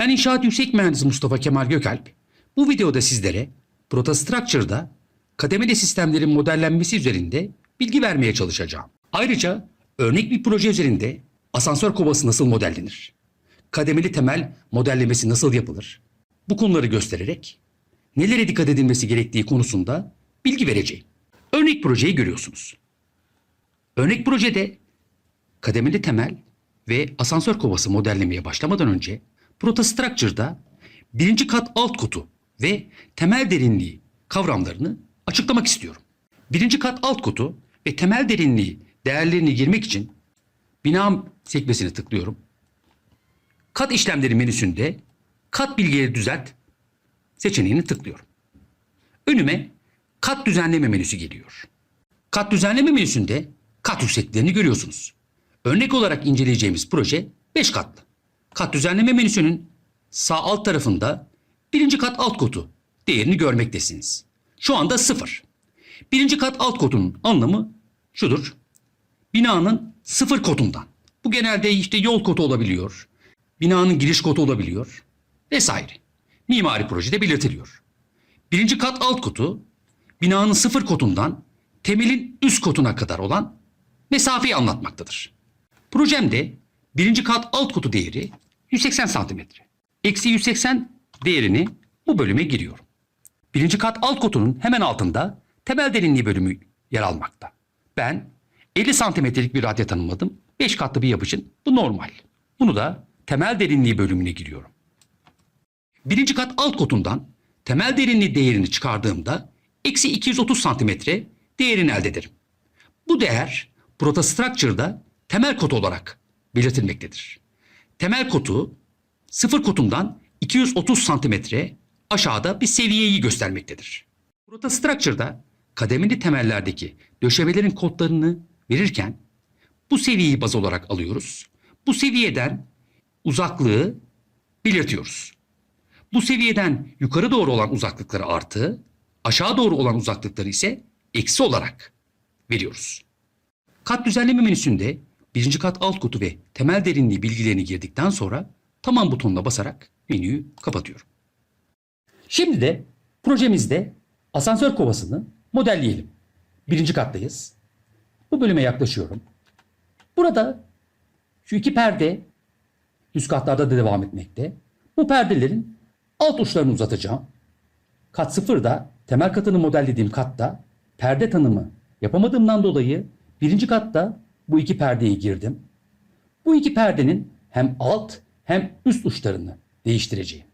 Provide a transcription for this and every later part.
Ben İnşaat Yüksek Mühendisi Mustafa Kemal Gökalp. Bu videoda sizlere Protostructure'da kademeli sistemlerin modellenmesi üzerinde bilgi vermeye çalışacağım. Ayrıca örnek bir proje üzerinde asansör kovası nasıl modellenir? Kademeli temel modellemesi nasıl yapılır? Bu konuları göstererek nelere dikkat edilmesi gerektiği konusunda bilgi vereceğim. Örnek projeyi görüyorsunuz. Örnek projede kademeli temel ve asansör kovası modellemeye başlamadan önce Protostructure'da birinci kat alt kutu ve temel derinliği kavramlarını açıklamak istiyorum. Birinci kat alt kutu ve temel derinliği değerlerini girmek için bina sekmesini tıklıyorum. Kat işlemleri menüsünde kat bilgileri düzelt seçeneğini tıklıyorum. Önüme kat düzenleme menüsü geliyor. Kat düzenleme menüsünde kat yüksekliklerini görüyorsunuz. Örnek olarak inceleyeceğimiz proje 5 katlı. Kat düzenleme menüsünün sağ alt tarafında birinci kat alt kotu değerini görmektesiniz. Şu anda 0. Birinci kat alt kotunun anlamı şudur. Binanın sıfır kotundan. Bu genelde işte yol kotu olabiliyor. Binanın giriş kotu olabiliyor. Vesaire. Mimari projede belirtiliyor. Birinci kat alt kotu binanın sıfır kotundan temelin üst kotuna kadar olan mesafeyi anlatmaktadır. Projemde birinci kat alt kotu değeri 180 santimetre. Eksi 180 değerini bu bölüme giriyorum. Birinci kat alt kotunun hemen altında temel derinliği bölümü yer almakta. Ben 50 santimetrelik bir radya tanımladım. 5 katlı bir yapı için bu normal. Bunu da temel derinliği bölümüne giriyorum. Birinci kat alt kotundan temel derinliği değerini çıkardığımda eksi 230 santimetre değerini elde ederim. Bu değer Protostructure'da temel kot olarak belirtilmektedir. Temel kotu sıfır kotundan 230 santimetre aşağıda bir seviyeyi göstermektedir. Protostructure'da kademeli temellerdeki döşemelerin kodlarını verirken bu seviyeyi baz olarak alıyoruz. Bu seviyeden uzaklığı belirtiyoruz. Bu seviyeden yukarı doğru olan uzaklıkları artı, aşağı doğru olan uzaklıkları ise eksi olarak veriyoruz. Kat düzenleme menüsünde birinci kat alt kutu ve temel derinliği bilgilerini girdikten sonra tamam butonuna basarak menüyü kapatıyorum. Şimdi de projemizde asansör kovasını modelleyelim. Birinci kattayız. Bu bölüme yaklaşıyorum. Burada şu iki perde üst katlarda da devam etmekte. Bu perdelerin alt uçlarını uzatacağım. Kat sıfırda temel katını modellediğim katta perde tanımı yapamadığımdan dolayı birinci katta bu iki perdeyi girdim. Bu iki perdenin hem alt hem üst uçlarını değiştireceğim.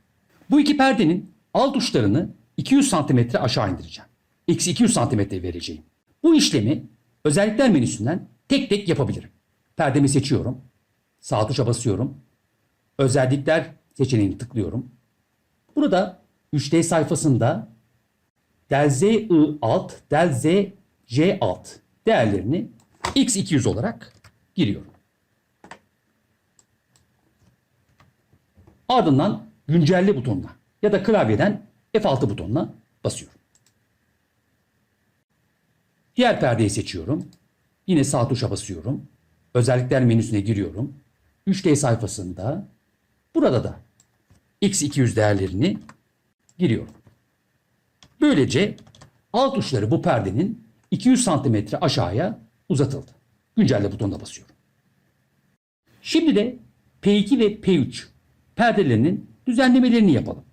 Bu iki perdenin alt uçlarını 200 santimetre aşağı indireceğim. Eksi 200 santimetre vereceğim. Bu işlemi özellikler menüsünden tek tek yapabilirim. Perdemi seçiyorum. Sağ tuşa basıyorum. Özellikler seçeneğini tıklıyorum. Burada 3D sayfasında del Z I alt, del Z J alt değerlerini x200 olarak giriyorum. Ardından güncelle butonuna ya da klavyeden F6 butonuna basıyorum. Diğer perdeyi seçiyorum. Yine sağ tuşa basıyorum. Özellikler menüsüne giriyorum. 3D sayfasında burada da x200 değerlerini giriyorum. Böylece alt uçları bu perdenin 200 santimetre aşağıya uzatıldı. Güncelle butonuna basıyorum. Şimdi de P2 ve P3 perdelerinin düzenlemelerini yapalım.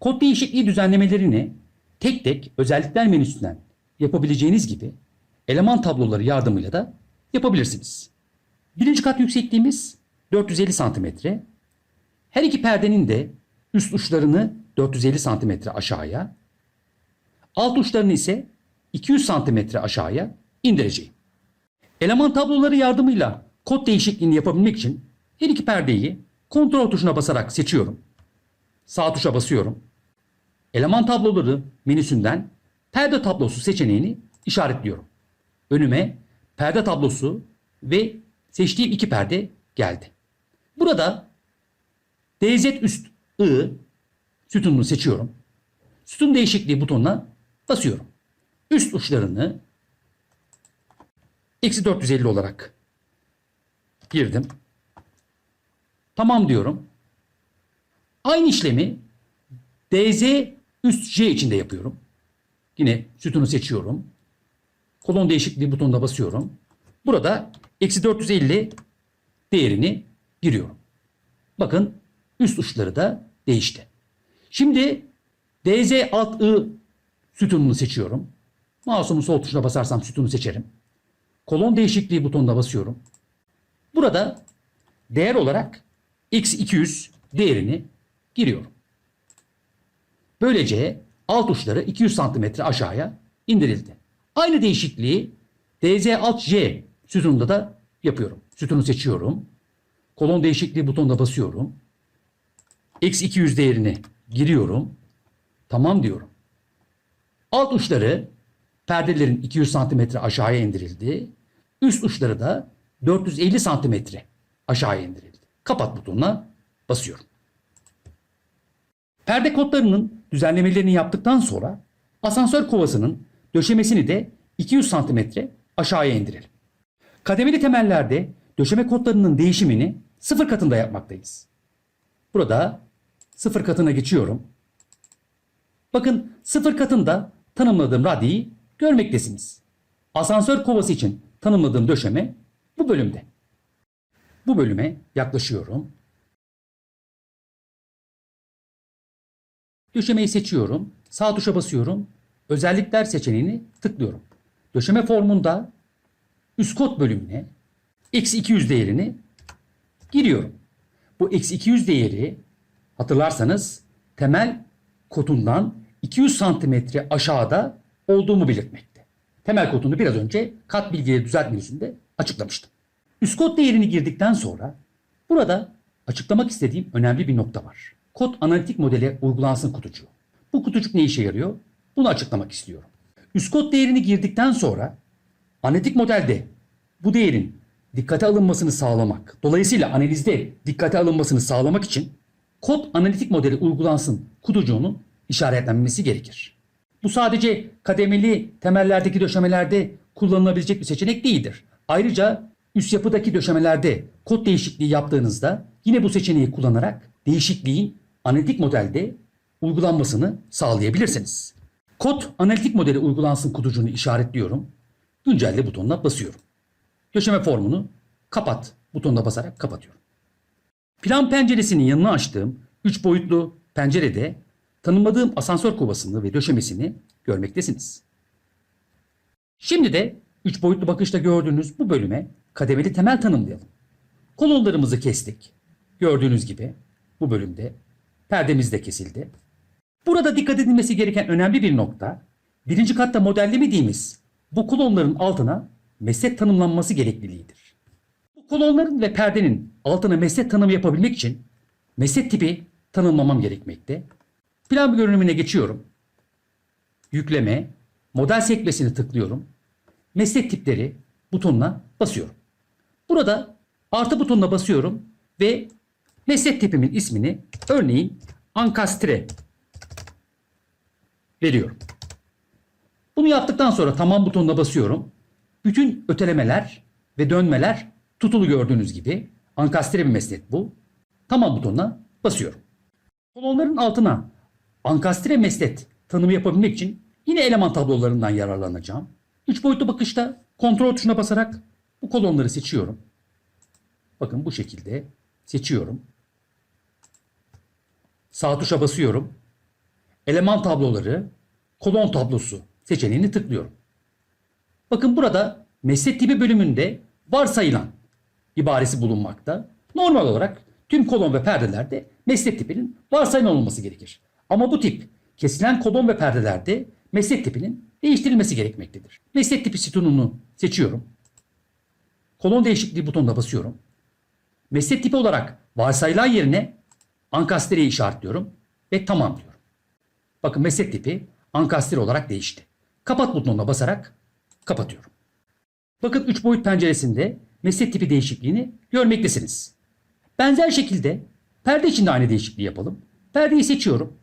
Kod değişikliği düzenlemelerini tek tek özellikler menüsünden yapabileceğiniz gibi eleman tabloları yardımıyla da yapabilirsiniz. Birinci kat yüksekliğimiz 450 santimetre. Her iki perdenin de üst uçlarını 450 santimetre aşağıya, alt uçlarını ise 200 santimetre aşağıya indireceğim. Eleman tabloları yardımıyla kod değişikliğini yapabilmek için her iki perdeyi kontrol tuşuna basarak seçiyorum. Sağ tuşa basıyorum. Eleman tabloları menüsünden perde tablosu seçeneğini işaretliyorum. Önüme perde tablosu ve seçtiğim iki perde geldi. Burada DZ üst I sütununu seçiyorum. Sütun değişikliği butonuna basıyorum. Üst uçlarını eksi 450 olarak girdim. Tamam diyorum. Aynı işlemi DZ üst J içinde yapıyorum. Yine sütunu seçiyorum. Kolon değişikliği butonuna basıyorum. Burada eksi 450 değerini giriyorum. Bakın üst uçları da değişti. Şimdi DZ alt I sütununu seçiyorum. Mouse'umun sol tuşuna basarsam sütunu seçerim. Kolon değişikliği butonuna basıyorum. Burada değer olarak x200 değerini giriyorum. Böylece alt uçları 200 santimetre aşağıya indirildi. Aynı değişikliği DZ alt J sütununda da yapıyorum. Sütunu seçiyorum. Kolon değişikliği butonuna basıyorum. X200 değerini giriyorum. Tamam diyorum. Alt uçları perdelerin 200 santimetre aşağıya indirildi. Üst uçları da 450 santimetre aşağıya indirildi. Kapat butonuna basıyorum. Perde kodlarının düzenlemelerini yaptıktan sonra asansör kovasının döşemesini de 200 santimetre aşağıya indirelim. Kademeli temellerde döşeme kodlarının değişimini sıfır katında yapmaktayız. Burada sıfır katına geçiyorum. Bakın sıfır katında tanımladığım radyeyi görmektesiniz. Asansör kovası için tanımladığım döşeme bu bölümde. Bu bölüme yaklaşıyorum. Döşemeyi seçiyorum. Sağ tuşa basıyorum. Özellikler seçeneğini tıklıyorum. Döşeme formunda üst kod bölümüne x200 değerini giriyorum. Bu x200 değeri hatırlarsanız temel kodundan 200 santimetre aşağıda olduğumu belirtmekte. Temel kodunu biraz önce kat bilgileri düzelt menüsünde açıklamıştım. Üst kod değerini girdikten sonra burada açıklamak istediğim önemli bir nokta var. Kod analitik modele uygulansın kutucuğu. Bu kutucuk ne işe yarıyor? Bunu açıklamak istiyorum. Üst kod değerini girdikten sonra analitik modelde bu değerin dikkate alınmasını sağlamak, dolayısıyla analizde dikkate alınmasını sağlamak için kod analitik modeli uygulansın kutucuğunun işaretlenmesi gerekir. Bu sadece kademeli temellerdeki döşemelerde kullanılabilecek bir seçenek değildir. Ayrıca üst yapıdaki döşemelerde kod değişikliği yaptığınızda yine bu seçeneği kullanarak değişikliğin analitik modelde uygulanmasını sağlayabilirsiniz. Kod analitik modeli uygulansın kutucuğunu işaretliyorum. Güncelle butonuna basıyorum. Döşeme formunu kapat butonuna basarak kapatıyorum. Plan penceresinin yanına açtığım 3 boyutlu pencerede tanımladığım asansör kovasını ve döşemesini görmektesiniz. Şimdi de 3 boyutlu bakışta gördüğünüz bu bölüme kademeli temel tanımlayalım. Kolonlarımızı kestik. Gördüğünüz gibi bu bölümde perdemiz de kesildi. Burada dikkat edilmesi gereken önemli bir nokta, birinci katta modellemediğimiz bu kolonların altına meslek tanımlanması gerekliliğidir. Bu kolonların ve perdenin altına meslek tanımı yapabilmek için meslek tipi tanımlamam gerekmekte. Plan görünümüne geçiyorum. Yükleme, model sekmesini tıklıyorum. Meslek tipleri butonuna basıyorum. Burada artı butonuna basıyorum ve meslek tipimin ismini örneğin ankastre veriyorum. Bunu yaptıktan sonra tamam butonuna basıyorum. Bütün ötelemeler ve dönmeler tutulu gördüğünüz gibi. Ankastre bir meslek bu. Tamam butonuna basıyorum. Kolonların altına ankastre meslet tanımı yapabilmek için yine eleman tablolarından yararlanacağım. Üç boyutlu bakışta kontrol tuşuna basarak bu kolonları seçiyorum. Bakın bu şekilde seçiyorum. Sağ tuşa basıyorum. Eleman tabloları, kolon tablosu seçeneğini tıklıyorum. Bakın burada meslek tipi bölümünde varsayılan ibaresi bulunmakta. Normal olarak tüm kolon ve perdelerde meslek tipinin varsayılan olması gerekir. Ama bu tip kesilen kolon ve perdelerde meslek tipinin değiştirilmesi gerekmektedir. Meslek tipi sütununu seçiyorum. Kolon değişikliği butonuna basıyorum. Meslek tipi olarak varsayılan yerine ankastreyi işaretliyorum ve tamam diyorum. Bakın meslek tipi ankastre olarak değişti. Kapat butonuna basarak kapatıyorum. Bakın 3 boyut penceresinde meslek tipi değişikliğini görmektesiniz. Benzer şekilde perde için aynı değişikliği yapalım. Perdeyi seçiyorum.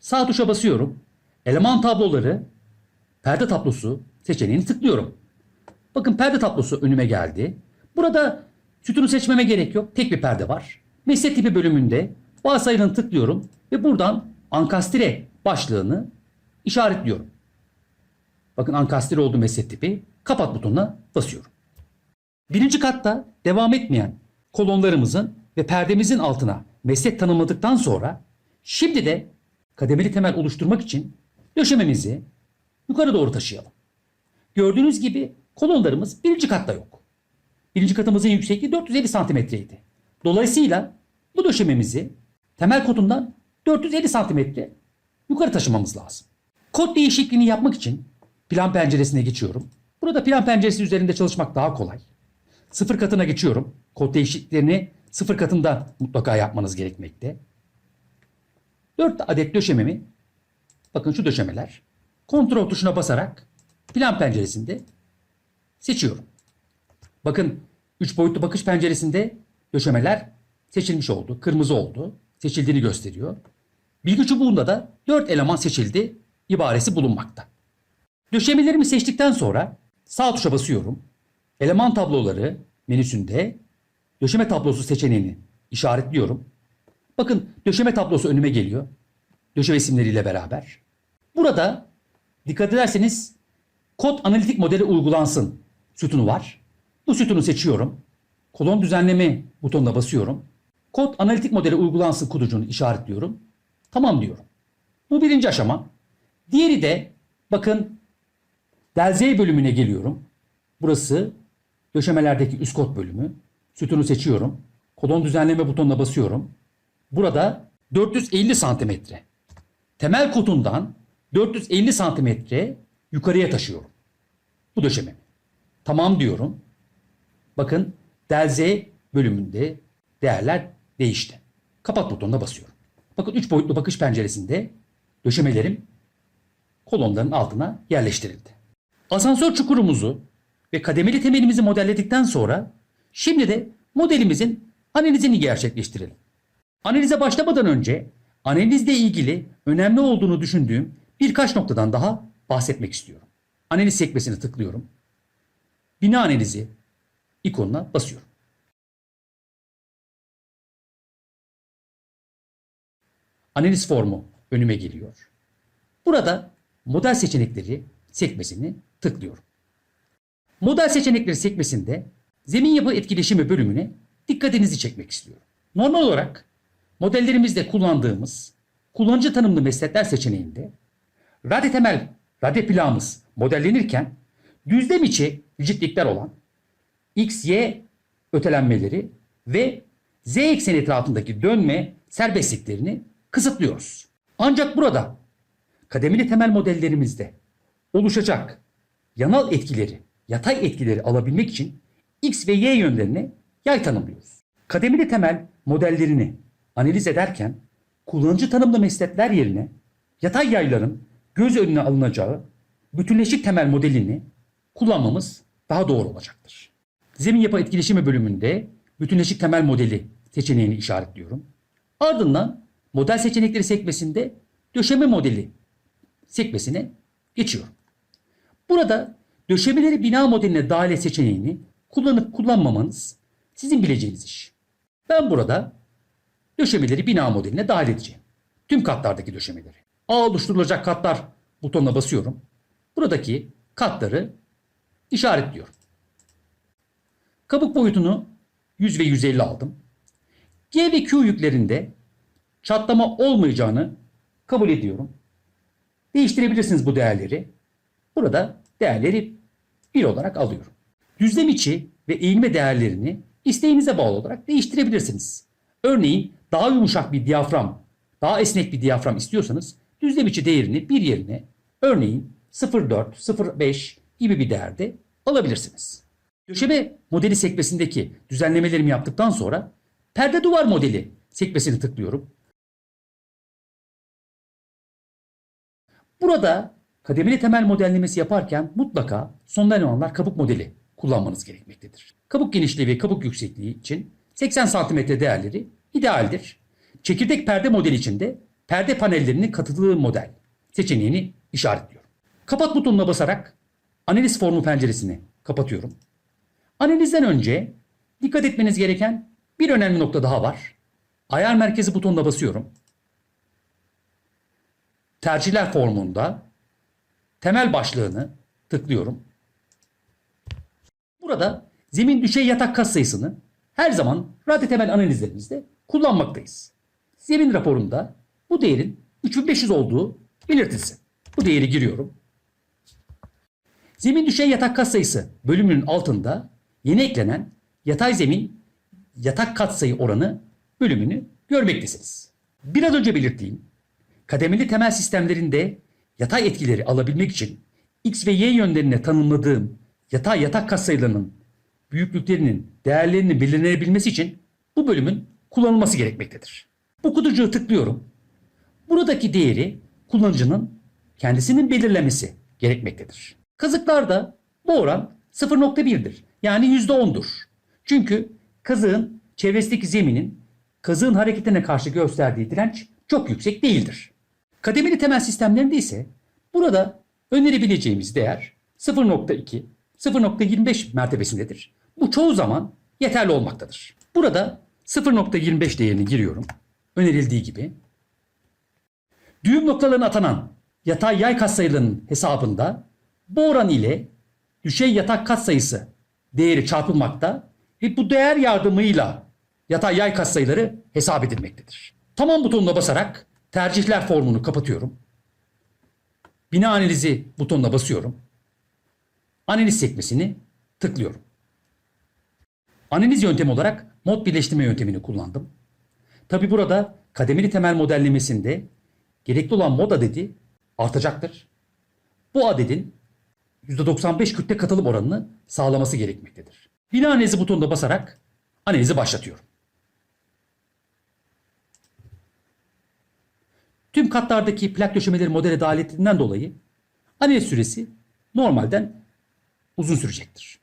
Sağ tuşa basıyorum. Eleman tabloları, perde tablosu seçeneğini tıklıyorum. Bakın perde tablosu önüme geldi. Burada sütunu seçmeme gerek yok. Tek bir perde var. Meslek tipi bölümünde varsayılanı tıklıyorum ve buradan ankastre başlığını işaretliyorum. Bakın ankastre olduğu meslek tipi kapat butonuna basıyorum. Birinci katta devam etmeyen kolonlarımızın ve perdemizin altına meslek tanımladıktan sonra şimdi de kademeli temel oluşturmak için döşememizi yukarı doğru taşıyalım. Gördüğünüz gibi kolonlarımız birinci katta yok. Birinci katımızın yüksekliği 450 santimetreydi. Dolayısıyla bu döşememizi temel kotundan 450 santimetre yukarı taşımamız lazım. Kod değişikliğini yapmak için plan penceresine geçiyorum. Burada plan penceresi üzerinde çalışmak daha kolay. Sıfır katına geçiyorum. Kod değişikliklerini sıfır katında mutlaka yapmanız gerekmekte. 4 adet döşememi bakın şu döşemeler kontrol tuşuna basarak plan penceresinde seçiyorum. Bakın 3 boyutlu bakış penceresinde döşemeler seçilmiş oldu. Kırmızı oldu. Seçildiğini gösteriyor. Bilgi çubuğunda da 4 eleman seçildi ibaresi bulunmakta. Döşemelerimi seçtikten sonra sağ tuşa basıyorum. Eleman tabloları menüsünde döşeme tablosu seçeneğini işaretliyorum. Bakın döşeme tablosu önüme geliyor. Döşeme isimleriyle beraber. Burada dikkat ederseniz kod analitik modeli uygulansın sütunu var. Bu sütunu seçiyorum. Kolon düzenleme butonuna basıyorum. Kod analitik modeli uygulansın kutucuğunu işaretliyorum. Tamam diyorum. Bu birinci aşama. Diğeri de bakın del Z bölümüne geliyorum. Burası döşemelerdeki üst kod bölümü. Sütunu seçiyorum. Kolon düzenleme butonuna basıyorum. Burada 450 santimetre. Temel kotundan 450 santimetre yukarıya taşıyorum. Bu döşeme. Tamam diyorum. Bakın del Z bölümünde değerler değişti. Kapat butonuna basıyorum. Bakın 3 boyutlu bakış penceresinde döşemelerim kolonların altına yerleştirildi. Asansör çukurumuzu ve kademeli temelimizi modelledikten sonra şimdi de modelimizin analizini gerçekleştirelim. Analize başlamadan önce analizle ilgili önemli olduğunu düşündüğüm birkaç noktadan daha bahsetmek istiyorum. Analiz sekmesini tıklıyorum. Bina analizi ikonuna basıyorum. Analiz formu önüme geliyor. Burada model seçenekleri sekmesini tıklıyorum. Model seçenekleri sekmesinde zemin yapı etkileşimi bölümüne dikkatinizi çekmek istiyorum. Normal olarak modellerimizde kullandığımız kullanıcı tanımlı meslekler seçeneğinde radyo temel radyo plağımız modellenirken düzlem içi rigidlikler olan X, Y ötelenmeleri ve Z ekseni etrafındaki dönme serbestliklerini kısıtlıyoruz. Ancak burada kademeli temel modellerimizde oluşacak yanal etkileri, yatay etkileri alabilmek için X ve Y yönlerine yay tanımlıyoruz. Kademeli temel modellerini analiz ederken kullanıcı tanımlı meslekler yerine yatay yayların göz önüne alınacağı bütünleşik temel modelini kullanmamız daha doğru olacaktır. Zemin yapı etkileşimi bölümünde bütünleşik temel modeli seçeneğini işaretliyorum. Ardından model seçenekleri sekmesinde döşeme modeli sekmesine geçiyorum. Burada döşemeleri bina modeline dahil seçeneğini kullanıp kullanmamanız sizin bileceğiniz iş. Ben burada döşemeleri bina modeline dahil edeceğim. Tüm katlardaki döşemeleri. A oluşturulacak katlar butonuna basıyorum. Buradaki katları işaretliyorum. Kabuk boyutunu 100 ve 150 aldım. G ve Q yüklerinde çatlama olmayacağını kabul ediyorum. Değiştirebilirsiniz bu değerleri. Burada değerleri 1 olarak alıyorum. Düzlem içi ve eğilme değerlerini isteğinize bağlı olarak değiştirebilirsiniz. Örneğin daha yumuşak bir diyafram, daha esnek bir diyafram istiyorsanız düzlem içi değerini bir yerine örneğin 0.4, 0.5 gibi bir değerde alabilirsiniz. Döşeme modeli sekmesindeki düzenlemelerimi yaptıktan sonra perde duvar modeli sekmesini tıklıyorum. Burada kademeli temel modellemesi yaparken mutlaka sonda elemanlar kabuk modeli kullanmanız gerekmektedir. Kabuk genişliği ve kabuk yüksekliği için 80 cm değerleri idealdir. Çekirdek perde modeli için de perde panellerinin katıldığı model seçeneğini işaretliyorum. Kapat butonuna basarak analiz formu penceresini kapatıyorum. Analizden önce dikkat etmeniz gereken bir önemli nokta daha var. Ayar merkezi butonuna basıyorum. Tercihler formunda temel başlığını tıklıyorum. Burada zemin düşey yatak katsayısını her zaman radyo temel analizlerimizde kullanmaktayız. Zemin raporunda bu değerin 3500 olduğu belirtilsin. Bu değeri giriyorum. Zemin düşey yatak katsayısı bölümünün altında yeni eklenen yatay zemin yatak katsayı oranı bölümünü görmektesiniz. Biraz önce belirttiğim kademeli temel sistemlerinde yatay etkileri alabilmek için x ve y yönlerine tanımladığım yatay yatak katsayılarının büyüklüklerinin değerlerinin belirlenebilmesi için bu bölümün kullanılması gerekmektedir. Bu kutucuğu tıklıyorum. Buradaki değeri kullanıcının kendisinin belirlemesi gerekmektedir. Kazıklarda bu oran 0.1'dir. Yani %10'dur. Çünkü kazığın çevresindeki zeminin kazığın hareketine karşı gösterdiği direnç çok yüksek değildir. Kademeli temel sistemlerinde ise burada önerebileceğimiz değer 0.2, 0.25 mertebesindedir. Bu çoğu zaman yeterli olmaktadır. Burada 0.25 değerini giriyorum. Önerildiği gibi. Düğüm noktalarına atanan yatay yay katsayılarının hesabında bu oran ile düşey yatak katsayısı değeri çarpılmakta ve bu değer yardımıyla yatay yay katsayıları hesap edilmektedir. Tamam butonuna basarak tercihler formunu kapatıyorum. Bina analizi butonuna basıyorum. Analiz sekmesini tıklıyorum. Analiz yöntemi olarak mod birleştirme yöntemini kullandım. Tabi burada kademeli temel modellemesinde gerekli olan mod adedi artacaktır. Bu adedin %95 kütle katılım oranını sağlaması gerekmektedir. Bina analizi butonuna basarak analizi başlatıyorum. Tüm katlardaki plak döşemeleri modele dahil ettiğinden dolayı analiz süresi normalden uzun sürecektir.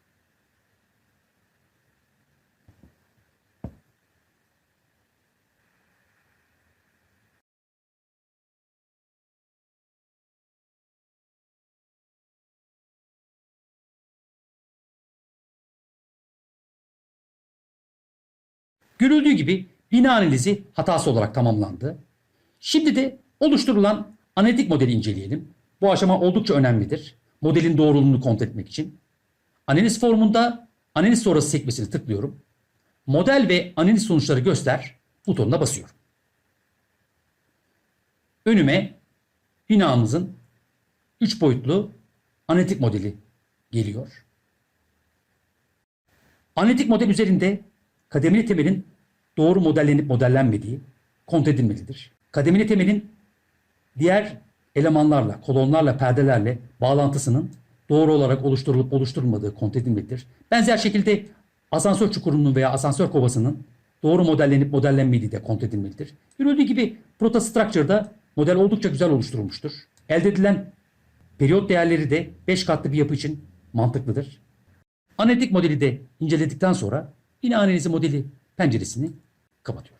Görüldüğü gibi bina analizi hatası olarak tamamlandı. Şimdi de oluşturulan analitik modeli inceleyelim. Bu aşama oldukça önemlidir. Modelin doğruluğunu kontrol etmek için. Analiz formunda analiz sonrası sekmesini tıklıyorum. Model ve analiz sonuçları göster butonuna basıyorum. Önüme binamızın 3 boyutlu analitik modeli geliyor. Analitik model üzerinde kademeli temelin doğru modellenip modellenmediği kontrol edilmelidir. Kademeli temelin diğer elemanlarla, kolonlarla, perdelerle bağlantısının doğru olarak oluşturulup oluşturulmadığı kontrol edilmelidir. Benzer şekilde asansör çukurunun veya asansör kovasının doğru modellenip modellenmediği de kontrol edilmelidir. Görüldüğü gibi Protostructure'da model oldukça güzel oluşturulmuştur. Elde edilen periyot değerleri de 5 katlı bir yapı için mantıklıdır. Analitik modeli de inceledikten sonra yine analizi modeli penceresini kapatıyorum.